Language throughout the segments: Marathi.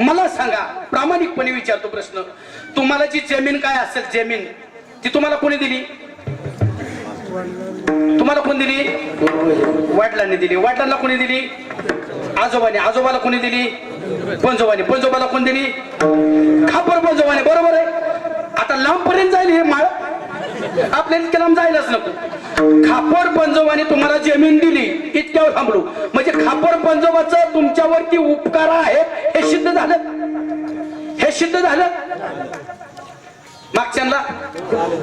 मला सांगा प्रामाणिकपणे विचारतो प्रश्न. तुम्हाला जी जमीन काय असेल जमीन ती तुम्हाला कोणी दिली? तुम्हाला कोण दिली? वडिलांनी दिली. वडिलांना कोणी दिली? आजोबाने. आजोबाला कोणी दिली? पंजोबाने. पंजोबाला कोण दिली? खापर पंजोबाने. बरोबर आहे? आता लांबपर्यंत जाईल हे माळ. आपल्याला लांब जायलाच नको. खापर पंजोबाने तुम्हाला जमीन दिली इतक्यावर थांबलो. म्हणजे खापर पंजोबाच तुमच्यावरती उपकार आहेत हे सिद्ध झालं? हे सिद्ध झालं? मागच्यांना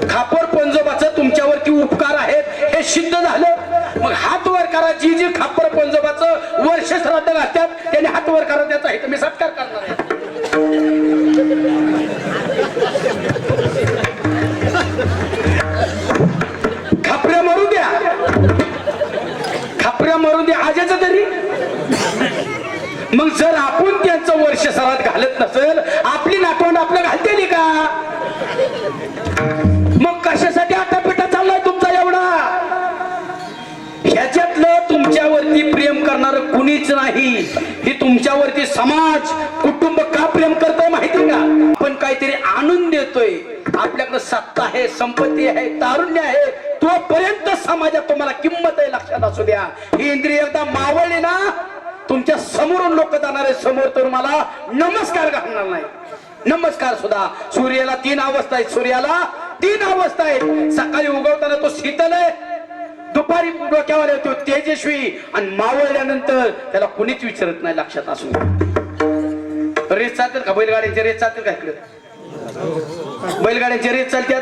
खापर पंजोबाच तुमच्यावरती उपकार आहेत हे सिद्ध झालं? मग हात वर करा जी जी खापर पंजोबाच वर्ष श्राद्ध घालतात त्याने हात वर करा त्याचा हे मी सत्कार करणार आहे खापऱ्या मरू द्या खापऱ्या मरू द्या आजाच तरी मग जर आपण त्यांचं वर्ष नसेल आपली नातवंड आपल्या घालते का? मग कशासाठी आटापिटा चाललाय तुमचा एवढा? ह्याच्यातलं तुमच्यावरती प्रेम करणार कुणीच नाही. ही तुमच्यावरती समाज कुटुंब का प्रेम करतोय माहिती का? आपण काहीतरी आणून देतोय. आपल्याकडे सत्ता आहे संपत्ती आहे तारुण्य आहे. तोपर्यंत समाजात तुम्हाला किंमत आहे लक्षात असू द्या. ही इंद्रिय एकदा मावळली ना तुमच्या समोरून लोक जाणार समोर तर मला नमस्कार घालणार नाही. नमस्कार सुद्धा सूर्याला तीन अवस्था आहेत सूर्याला तीन अवस्था आहेत. सकाळी उगवताना तो शीतल आहे दुपारी डोक्यावर येतो तेजस्वी आणि मावळल्यानंतर त्याला कुणीच विचारत नाही लक्षात असून. रेस चालतात का? बैलगाड्यांचे रेस चालतात का इकडे? बैलगाड्यांचे रेस चालतात.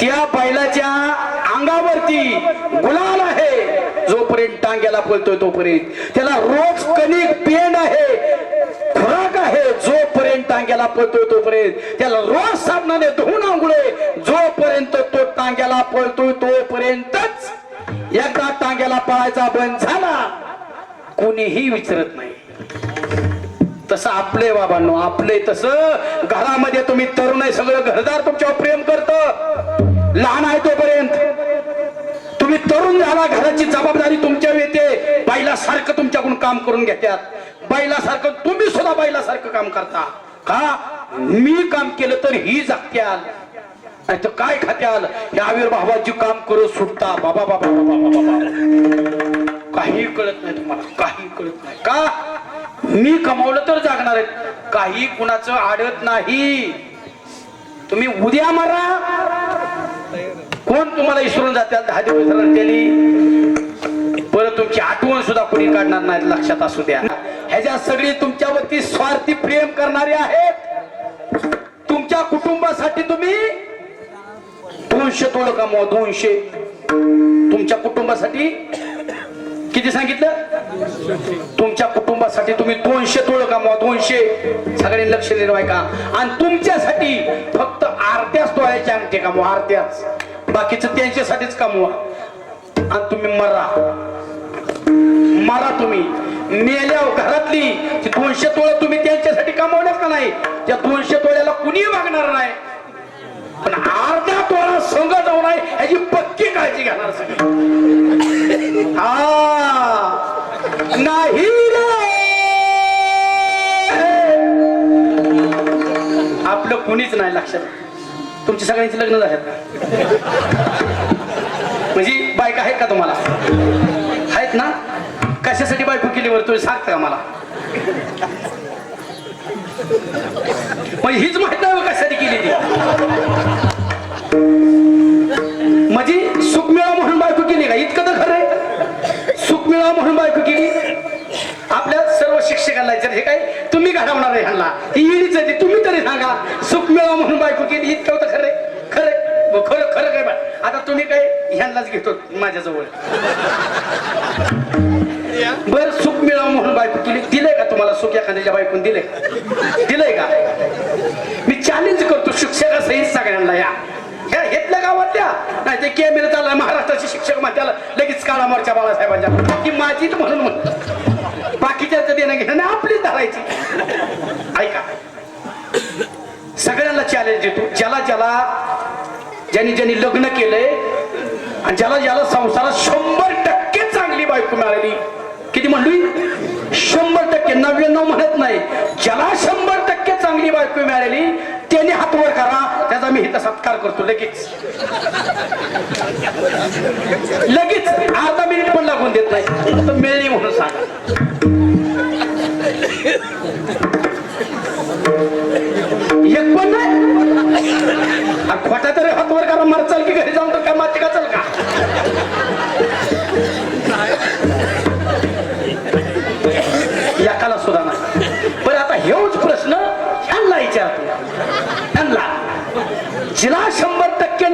त्या बैलाच्या अंगावरती गुलाल आहे. जोपर्यंत टांग्याला पळतोय तोपर्यंत. त्याला रोज कणिक पेंड आहे. खुराक आहे. जोपर्यंत टांग्याला पळतोय तोपर्यंत. त्याला रोज साबणाने धुवून आंघोळे जोपर्यंत तो टांग्याला पळतोय तोपर्यंतच एकदा टांग्याला पळायचा बंद झाला. कोणीही विचारत नाही. तसं आपले बाबांनो आपले तसं. घरामध्ये तुम्ही तरुण आहे सगळं घरदार तुमच्यावर प्रेम करत. लहान आहे तोपर्यंत. तरुण घराची जबाबदारी तुमच्यावर येते. बैलासारखं तुमच्याकडून काम करून घेतात बैलासारखं तुम्ही सुद्धा बैलासारखं काम करता. का? मी काम केलं तर ही जगत्याल नाही तर काय खात्याल? या आविर्भावाची काम करू सुटता. बाबा बाबा बाबा बाबा. काही कळत नाही तुम्हाला. काही कळत नाही. का? मी कमावलं तर जागणार आहेत. काही कुणाचं आडत नाही. तुम्ही उद्या मारा. कोण तुम्हाला इसरून जात्याल दहा दिवस परत तुमची आठवण सुद्धा कोणी काढणार नाही लक्षात असू द्या. ह्याच्या सगळी तुमच्यावरती स्वार्थी प्रेम करणारे आहेत तुमच्या कुटुंबासाठी तुम्ही दोनशे तोळ कमवा दोनशे. तुमच्या कुटुंबासाठी किती सांगितलं? तुमच्या कुटुंबासाठी तुम्ही दोनशे तोळ कमवा दोनशे. सगळ्यांनी लक्ष दिलं का? आणि तुमच्यासाठी फक्त आरत्याच तोळ्याचे अंगठे कमवा आरत्याच. बाकीचं त्यांच्यासाठीच कमवा. आणि तुम्ही मरा. मरा तुम्ही. मेल्या घरातली ती दोनशे तोळ्या तुम्ही त्यांच्यासाठी कमवण्यात का नाही? त्या दोनशे तोळ्याला कुणी मागणार नाही. पण अर्धा तोळा संघ जाऊ नये याची पक्की काळजी घेणार सगळी. हा. नाही आपलं कुणीच नाही लक्षात. तुमची सगळ्यांची लग्न झाल्यात का? म्हणजे बायका आहेत का तुम्हाला? आहेत ना? कशासाठी बायको केली बरं? तुम्ही सांगता का मला? म्हणजे हीच माहीत नाही कशासाठी केली ती. म्हणजे सुख मिळावं म्हणून बायको केली का? इतकं तर खरं आहे. सुख मिळावं म्हणून बायको केली. आपल्या सर्व शिक्षकांना विचार हे काय तुम्ही घडवणार आहे ह्यांना ही येणीच आहे ती. तुम्ही तरी सांगा. सुख मिळावं म्हणून बायको केली. इतकं होतं खरं खरे खरं खरं काय बा? आता तुम्ही काय ह्यांनाच घेतो माझ्याजवळ. बर सुख मिळावं म्हणून बायको केली. दिलंय का तुम्हाला सुख एखाद्याच्या बायकून? दिलंय दिलंय का? मी चॅलेंज करतो शिक्षकासहित सगळ्यांना या. ह्या घेतल्या गावातल्या. नाही ते कॅमेरा चाललाय महाराष्ट्राचे शिक्षक म्हणत्याला लगेच काळा मोर्चा बाळासाहेबांच्या. की माझीच म्हणून म्हणतात. बाकीच्या देणं घेणं आपलीच धरायची ऐका. सगळ्यांना चॅलेंज देतो. ज्याला ज्याला ज्यांनी ज्यांनी लग्न केलंय आणि ज्याला ज्याला संसारात शंभर टक्के चांगली बायको मिळाली. किती म्हणली? शंभर टक्के. नव्याण्णव म्हणत नाही. ज्याला शंभर टक्के चांगली बायको मिळाली त्याने हात वर करा त्याचा मी इथं सत्कार करतो लगेच. लगेच अर्धा मिनिट पण लागून देत नाही. तर मिळली म्हणून सांगा. एक पण नाही. खोटा तरी हात वर करा मर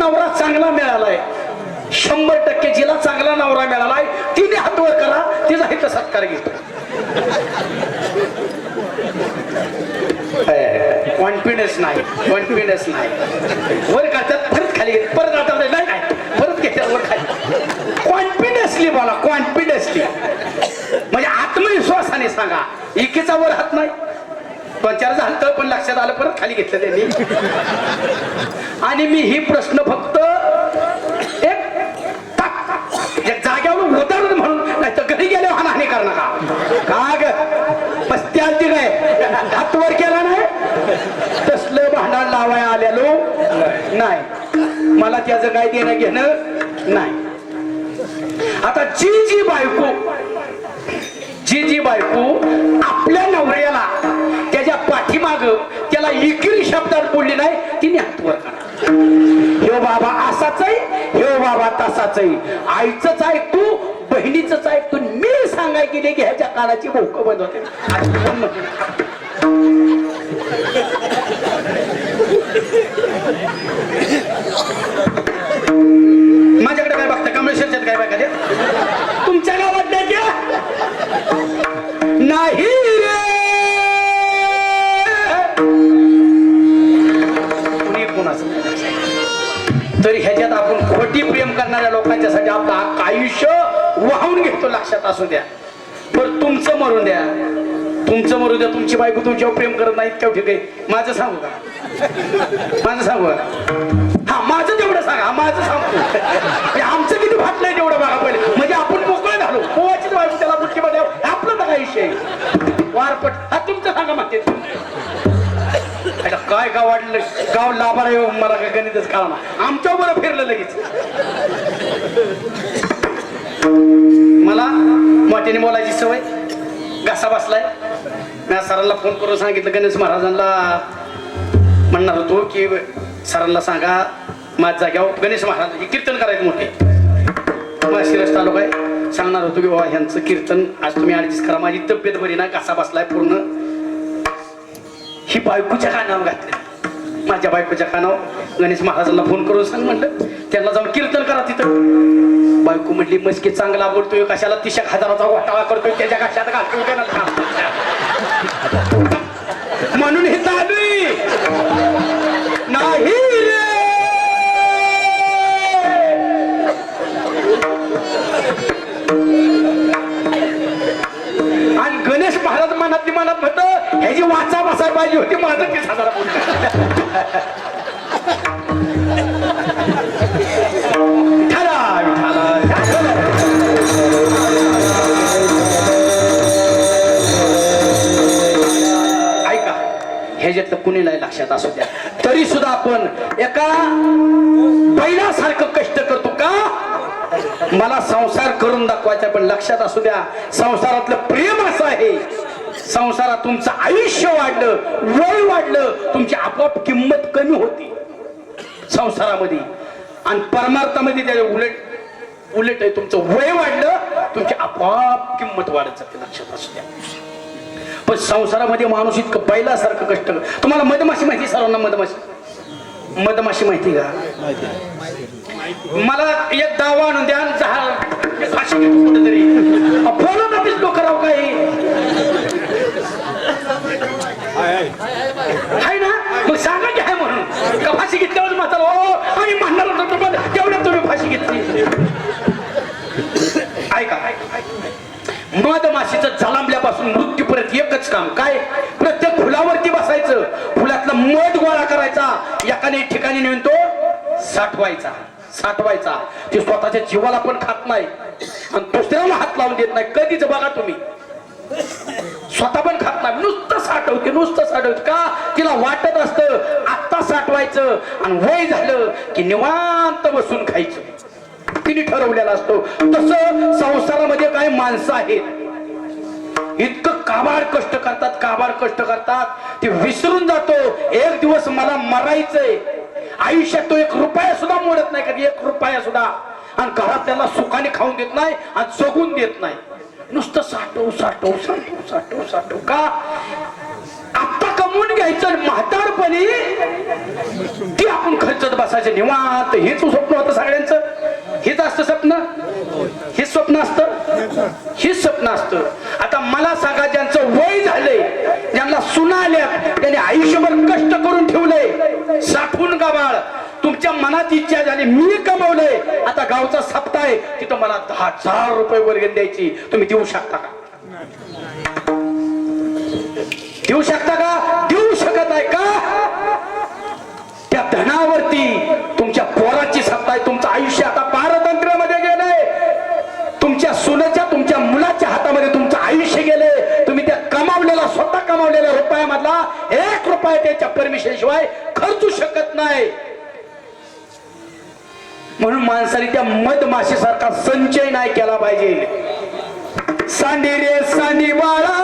नवरा चांगला मिळालाय. शंभर टक्के जिला चांगला नवरा मिळालाय. तिने हातवर करा तिचा हित सत्कार घेतो. कॉन्फिडन्स नाही कॉन्फिडन्स नाही. वर काढतात परत खाली घेत परत आता नाही परत घेतात वर खाली. कॉन्फिडन्सली बोला कॉन्फिडन्सली म्हणजे आत्मविश्वासाने सांगा. एकीचा वर हात नाही. दोन चार झालं पण लक्षात आलं परत खाली घेतलं त्यांनी. आणि मी ही प्रश्न फक्त एक जाग्यावर उदाहरण म्हणून नाही तर घरी गेले हानी कर नका. का ग? पस्ती नाही हातवर केला नाही? तसलं भांडण लावाय आलेलो नाही. मला त्याचं काय देणं घेणं नाही. आता जी जी बायको जी जी बायको आपल्या नवऱ्याला त्याच्या पाठीमाग त्याला इकिरी शब्दात बोलली नाही तिने हातवर करा ह्यो बाबा असाच आहे ह्यो बाबा तसाच आहे. आईचंच आहे तू बहिणीचंच आहे तू. मी सांगाय गेले की ह्याच्या कानाची भोक बंद होते. माझ्याकडे काय बघता? कमळेश्वरच्यात काय बघा तर ह्याच्यात आपण खोटी प्रेम करणाऱ्या लोकांच्यासाठी आपलं आयुष्य वाहून घेतो लक्षात असू द्या. पण तुमचं मरून द्या. तुमचं मरू द्या तुमची बायको तुमच्यावर प्रेम करत नाहीत इतक्या ठीक आहे. माझं सांगू का? माझं सांगू का? हा माझं तेवढं सांगा माझं सांगतो आमचं किती फाटलंय तेवढं बघा पहिले. म्हणजे आपण मोकळे झालो. पोवाचीच बायको त्याला बुटकी मध्ये आपलं बघा आयुष्य विषय वारपट. हा तुमचं सांगा मागते आता काय गाव वाटलं गाव लाभार मला काय गणितच कळणार आमच्या बरं फिरलं लगेच. मला मोठ्याने बोलायची सवय. घासा बसलाय. मी सरांना फोन करून सांगितलं गणेश महाराजांना म्हणणार होतो की सरांना सांगा माझ्या जाग्यावर गणेश महाराज हे कीर्तन करायचं मोठे. माशिरस तालुका आहे सांगणार होतो की बाबा ह्यांचं कीर्तन आज तुम्ही अडजस्ट करा. माझी तब्येत बरी ना कसा बसलाय पूर्ण. ही बायकोच्या कानावर घातली. माझ्या बायकोच्या कानावर गणेश महाराजांना फोन करून सांग म्हणलं. त्यांना जाऊन कीर्तन करा तिथं. बायको म्हटली मस्की चांगला बोलतोय कशाला तिशक हजाराचा घोटाळा करतोय त्याच्या कशात घालतोय वाचा होती माझं तीस हजार ऐका ह्याच्यातलं कुणी नाही लक्षात असू द्या. तरी सुद्धा आपण एका बैलासारखं कष्ट करतो का? मला संसार करून दाखवायचा पण लक्षात असू द्या संसारातलं प्रेम असं आहे. संसारात तुमचं आयुष्य वाढलं वय वाढलं तुमची आपोआप किंमत कमी होती. संसारामध्ये. आणि परमार्थामध्ये त्याच्या उलट उलट आहे तुमचं वय वाढलं तुमची आपोआप किंमत वाढत जाते लक्षात असू द्या. पण संसारामध्ये माणूस इतकं बैलासारखं कष्ट तुम्हाला मधमाशी माहिती आहे सर्वांना मधमाशी? मधमाशी माहिती का? मला एक दावा आणून द्या आणि कुठेतरी. बोलत आपलीच डोकं राव काही. आहे ना? मग सांगा की आहे म्हणून. का फाशी घेतल्यावर म्हातारा हो आणि म्हणणार होतो तुम्हाला तेवढ्यात तुम्ही फाशी घेतली. ऐका. मधमाशीचं जलांबल्यापासून मृत्यूपर्यंत एकच काम. काय? प्रत्येक फुलावरती बसायचं. फुलातला मध गोळा करायचा. एकाने ठिकाणी नेऊन तो साठवायचा. साठवायचा. ते स्वतःच्या जीवाला पण खात नाही. आणि दुसऱ्याला हात लावून देत नाही. कधीच बघा तुम्ही. स्वतः पण खात नाही. नुसतं साठवते नुसतं साठवते. का? तिला वाटत असतं आत्ता साठवायचं. आणि वय झालं की निवांत बसून खायचं. तिने ठरवलेला असतो. तसं संसारामध्ये काही माणसं आहेत? इतकं काबाड कष्ट करतात काबाड कष्ट करतात. ते विसरून जातो. एक दिवस मला मरायचंय. आयुष्यात तो एक रुपया सुद्धा मोडत नाही कधी. एक रुपया सुद्धा. आणि घरात त्याला सुखाने खाऊन देत नाही आणि जगून देत नाही. नुसतं साठव साठव साठव साठव साठव. का? आत्ता कमवून घ्यायचं म्हातारपणी ती आपण खर्चत बसायचं. निवांत. हेच स्वप्न होतं सगळ्यांचं. हेच असतं स्वप्न? हे स्वप्न असतं? हेच स्वप्न असतं. आता मला सांगा ज्यांचं वय झालंय ज्यांना सुना आल्या त्यांनी आयुष्यभर कष्ट करून ठेवलंय साठवून गावाळ बाळ? मनात इच्छा झाली मी कमवलंय. आता गावचा सप्ताह आहे तिथं मला दहा हजार रुपये वर्गण द्यायची. तुम्ही देऊ शकता का? देऊ शकता का? देऊ शकत आहे का? त्या धनावरती तुमच्या पोराची सत्ता आहे. तुमचं आयुष्य आता पारतंत्र्यामध्ये गेलंय. तुमच्या सुनेच्या तुमच्या मुलाच्या हातामध्ये तुमचं आयुष्य गेलंय. तुम्ही त्या कमावलेला स्वतः कमावलेल्या रुपयामधला एक रुपया त्याच्या परमिशन शिवाय खर्चू शकत नाही. म्हणून माणसाने त्या मधमाशीसारखा संचय नाही केला पाहिजे. सांडी रे सांडी बाळा.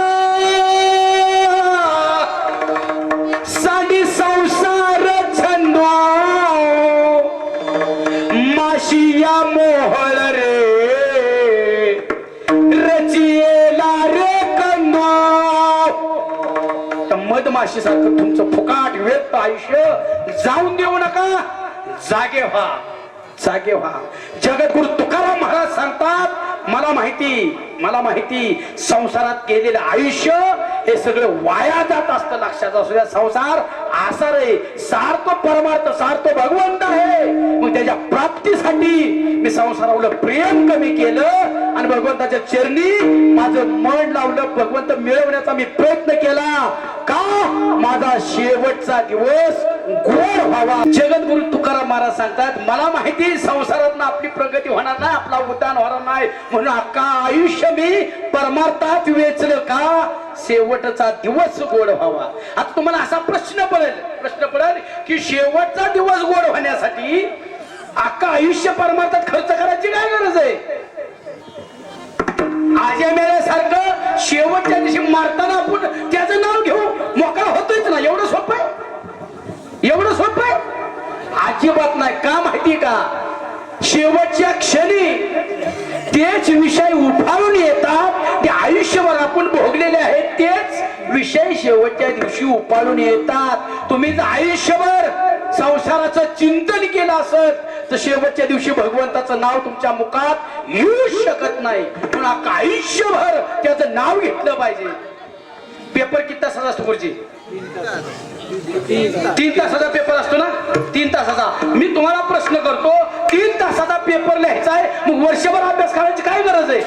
सांडी संसार छंदो. माशिया मोहळ रे. रचियेला रे कंदो. तर मधमाशीसारखं तुमचं फुकाट व्यक्त आयुष्य जाऊन देऊ नका. जागे व्हा. जागे व्हा. जगगुरु तुकाराम महाराज सांगतात मला माहिती मला माहिती संसारात केलेलं आयुष्य हे सगळं वाया जात असतं लक्षात असू द्या. संसार आसार आहे. सार्थ परमार्थ सार्थ भगवंत आहे. मग त्याच्या प्राप्तीसाठी मी संसारावलं प्रेम कमी केलं आणि भगवंताच्या चरणी माझं मन लावलं. भगवंत मिळवण्याचा मी प्रयत्न केला. का? माझा शेवटचा दिवस गोड व्हावा. जगद्गुरु तुकाराम महाराज सांगतात मला माहिती संसारात आपली प्रगती होणार नाही आपला उद्यान होणार नाही. म्हणून अख्खा आयुष्य मी परमार्थात वेचलं का? शेवटचा दिवस गोड व्हावा. आता तुम्हाला असा प्रश्न पडेल. प्रश्न पडेल की शेवटचा दिवस गोड होण्यासाठी अख्खा आयुष्य परमार्थात खर्च करायची काय गरज आहे? आज्या मेल्यासारखं शेवटच्या दिवशी मारताना आपण त्याचं नाव घेऊ. मोकळा होतोच ना? एवढं सोपं आहे? एवढं सोपं आहे? अजिबात नाही. का माहिती का? शेवटच्या क्षणी तेच विषय उफाळून येतात ते आयुष्यभर आपण भोगलेले आहेत तेच विषय शेवटच्या दिवशी उफाळून येतात. तुम्ही जर आयुष्यभर संसाराचं चिंतन केलं असत तर शेवटच्या दिवशी भगवंताचं नाव तुमच्या मुखात येऊ शकत नाही. पण आयुष्यभर त्याचं नाव घेतलं पाहिजे. पेपर किती तासाचा असतो गुरुजी? तीन तासाचा पेपर असतो ना? तीन तासाचा. मी तुम्हाला प्रश्न करतो तीन तासाचा पेपर लिहायचा आहे मग वर्षभर अभ्यास करायची काय गरज आहे?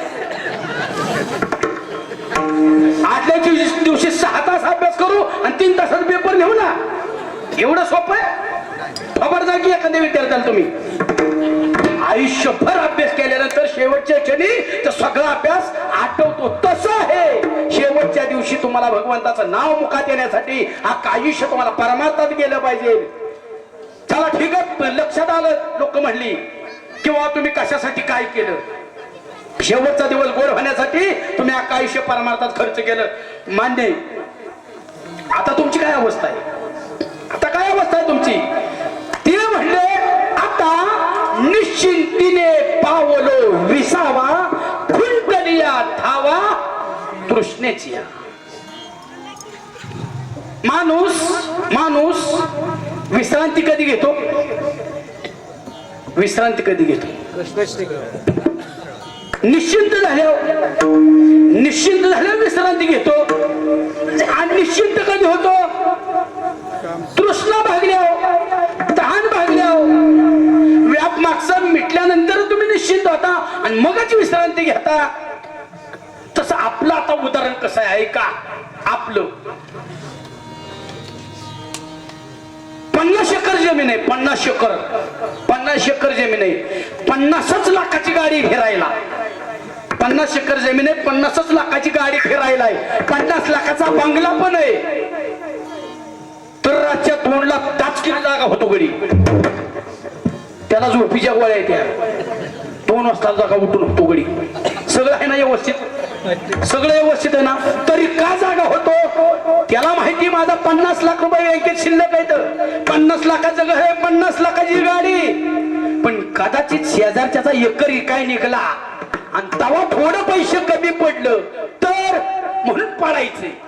आदल्या दिवशी दिवशी सहा तास अभ्यास करू आणि तीन तासाचा पेपर लिहू ना. एवढं सोपं आहे? खबरदार की एखाद्या विद्यार्थ्याला तुम्ही. आयुष्यभर अभ्यास केल्यानंतर शेवटच्या क्षणी तर सगळा अभ्यास आठवतो. तसं आहे. शेवटच्या दिवशी तुम्हाला भगवंताचं नाव मुखात येण्यासाठी हा आयुष्य तुम्हाला परमार्थात गेलं पाहिजे. चला ठीक आहे लक्षात आलं लोक म्हणली किंवा तुम्ही कशासाठी काय केलं? शेवटचा दिवस गोड होण्यासाठी तुम्ही अख्खा आयुष्य परमार्थात खर्च केलं. मान्य आता तुमची काय अवस्था आहे? आता काय अवस्था आहे तुमची? ते म्हणले आता निश्चिंतीने पावलो विसावा फुलटलिया धावा तृष्णेची माणूस घेतो? विश्रांती कधी घेतो? निश्चिंत झाल्यावर. निश्चिंत झाल्यावर विश्रांती घेतो. आणि निश्चिंत कधी होतो? तृष्णा भागल्यावर तहान भागल्यावर. व्याप मागचा मिटल्यानंतर तुम्ही निश्चिंत होता आणि मगच विश्रांती घेता. तसं आपलं आता उदाहरण कसं आहे? का आपलं. पन्नास एकर जमीन आहे पन्नास एकर. पन्नास एकर जमीन आहे. पन्नासच लाखाची गाडी फिरायला. पन्नास एकर जमीन आहे पन्नासच लाखाची गाडी फिरायला आहे. पन्नास लाखाचा बंगला पण आहे. तर रातच्या तोंडला लाख ताच किती जागा होतो गडी त्याला झोपीच्या गोळ्या आहेत त्या दोन वाजता जागा उठून होतो गडी सगळं आहे ना व्यवस्थित? सगळं व्यवस्थित आहे ना? तरी का जागा होतो? त्याला माहिती माझा पन्नास लाख रुपये बँकेत शिल्लक आहेत. पन्नास लाखाचं घर आहे पन्नास लाखाची गाडी. पण कदाचित शेजारच्याचा एकर काय निघला. आणि तवा थोडं पैसे कमी पडलं. तर म्हणून पाडायचे.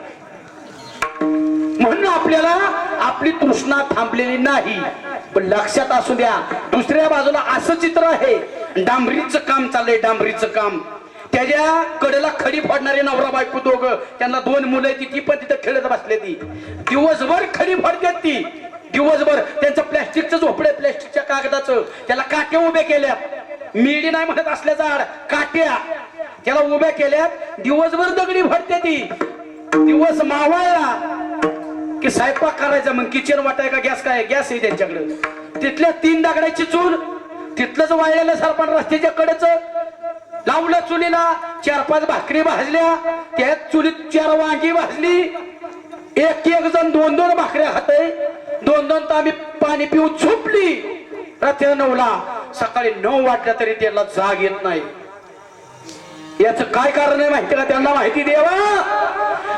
म्हणून आपल्याला आपली तृष्णा थांबलेली नाही. पण लक्षात असू द्या दुसऱ्या बाजूला असं चित्र आहे. डांबरीचं काम चाललंय डांबरीचं काम. त्याच्या कडेला खडी फोडणारे नवरा बायको दोघं त्यांना दोन मुलं आहेत ती पण तिथं खेळत बसले ती दिवसभर खडी फोडतात ती. दिवसभर त्यांचं प्लॅस्टिकचं झोपडे प्लॅस्टिकच्या कागदाचं. त्याला काट्या उभ्या केल्या मिडी नाही म्हणत असल्या झाड काट्या. त्याला उभ्या केल्यात. दिवसभर दगडी भरते ती. दिवस मावळला. की स्वयंपाक करायचा मग किचन वाटाय का गॅस काय गॅस आहे त्यांच्याकडे. तिथल्या तीन दगडाची चूल तिथलंच वाळलेलं सरपण रस्त्याच्या कडेच लावलं चुलीला. चार पाच भाकरी भाजल्या. त्या चुलीत चार वांगी भाजली. एक एक जण दोन दोन भाकऱ्या खाते दोन दोन तर आम्ही पाणी पिऊन झोपली. रात्री नऊला. सकाळी नऊ वाटल्या तरी त्याला जाग येत नाही. याच काय कारण आहे माहिती का? त्यांना माहिती देवा.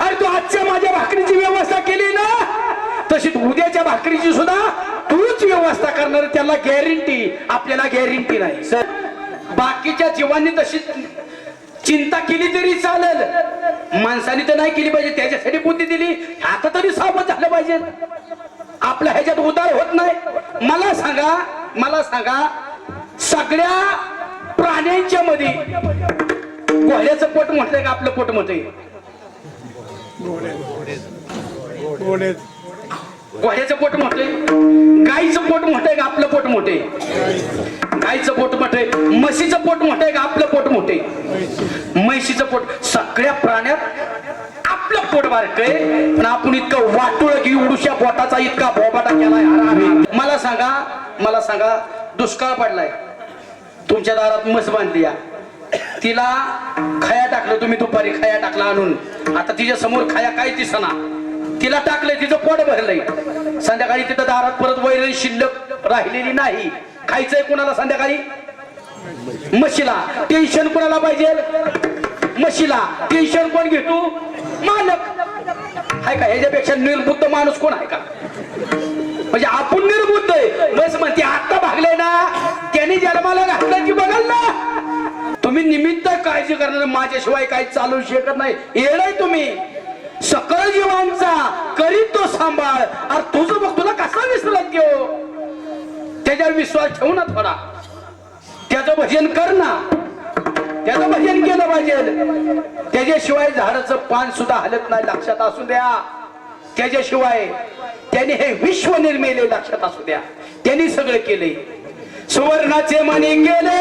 अरे तू आजच्या माझ्या भाकरीची व्यवस्था केली ना? तशी उद्याच्या भाकरीची सुद्धा तूच व्यवस्था करणार. त्याला गॅरंटी आपल्याला गॅरंटी नाही. सर बाकीच्या जीवांनी तशी चिंता केली तरी चालेल. माणसाने तर नाही केली पाहिजे त्याच्यासाठी बुद्धी दिली. आता तरी सावध झालं पाहिजे. आपल्या ह्याच्यात उदार होत नाही. मला सांगा मला सांगा सगळ्या प्राण्यांच्या मध्ये घोड्याचं पोट म्हटलंय का आपलं पोट म्हटलंय? घोड्याचं पोट मोठे गाईचं पोट मोठं का आपलं पोट मोठे गाईचं पोट मोठे म्हशीचं पोट मोठं का आपलं पोट मोठे म्हशीचं पोट सगळ्या प्राण्यात आपलं पोट बारकय पण आपण इतकं वाटुळ की उडूशा पोटाचा इतका भोबाटा केलाय. मला सांगा मला सांगा दुष्काळ पडलाय. तुमच्या दारात म्हस बांधली तिला खया टाकलं तुम्ही दुपारी खया टाकला आणून. आता तिच्या समोर खया काय दिसना? तिला टाकलंय तिचं पोट भरलंय. संध्याकाळी तिथं दारात परत वैरण शिल्लक राहिलेली नाही. खायचंय कुणाला संध्याकाळी? म्हशीला. टेन्शन कुणाला पाहिजे? म्हशीला. टेन्शन कोण घेतो मालक. आहे का? ह्याच्यापेक्षा निर्बुद्ध माणूस कोण आहे का? म्हणजे आपण निर्बुद्ध आहे. बस म्हणते आता भागले ना. त्याने जन्माला घातलं की बघाल ना. तुम्ही निमित्त काळजी करणार माझ्याशिवाय काही चालू शकत नाही. येणार तुम्ही. सकळ जीवांचा करीत तो सांभाळ. अरे तुझं मग तुला कसा विसरत घेऊ? त्याच्यावर विश्वास ठेवू ना थोडा. त्याचं भजन कर ना. त्याचं भजन केलं पाहिजे. त्याच्याशिवाय झाडाचं पान सुद्धा हलत नाही लक्षात असू द्या. त्याच्याशिवाय त्याने हे विश्व निर्मिले लक्षात असू द्या. त्यांनी सगळं केले सुवर्णाचे मणी गेले.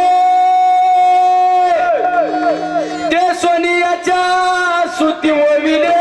ते सोनियाच्या सुती ओविले